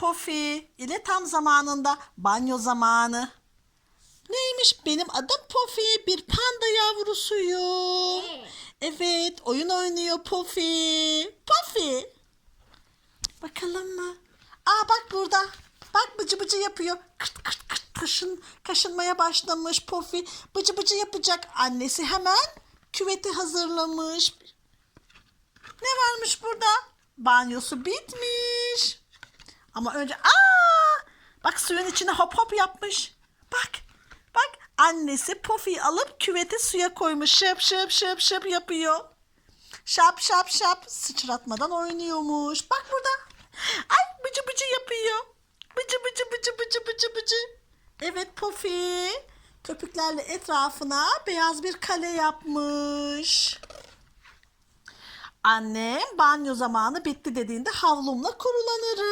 Pofi ile tam zamanında banyo zamanı. Neymiş benim adım Pofi bir panda yavrusuyum. Evet oyun oynuyor Pofi. Pofi. Bakalım mı? Aa bak burada. Bak bıcı bıcı yapıyor. Kırt kırt kırt kaşın, kaşınmaya başlamış Pofi. Bıcı bıcı yapacak. Annesi hemen küveti hazırlamış. Ne varmış burada? Banyosu bitmiş. Ama önce aa bak suyun içine hop hop yapmış. Bak bak annesi Pofi'yi alıp küvete suya koymuş. Şıp şıp şıp şıp yapıyor. Şap şap şap sıçratmadan oynuyormuş. Bak burada. Ay bıcı bıcı yapıyor. Bıcı bıcı bıcı bıcı bıcı bıcı. Evet Pofi. Köpüklerle etrafına beyaz bir kale yapmış. Annem banyo zamanı bitti dediğinde havlumla kurulanırım.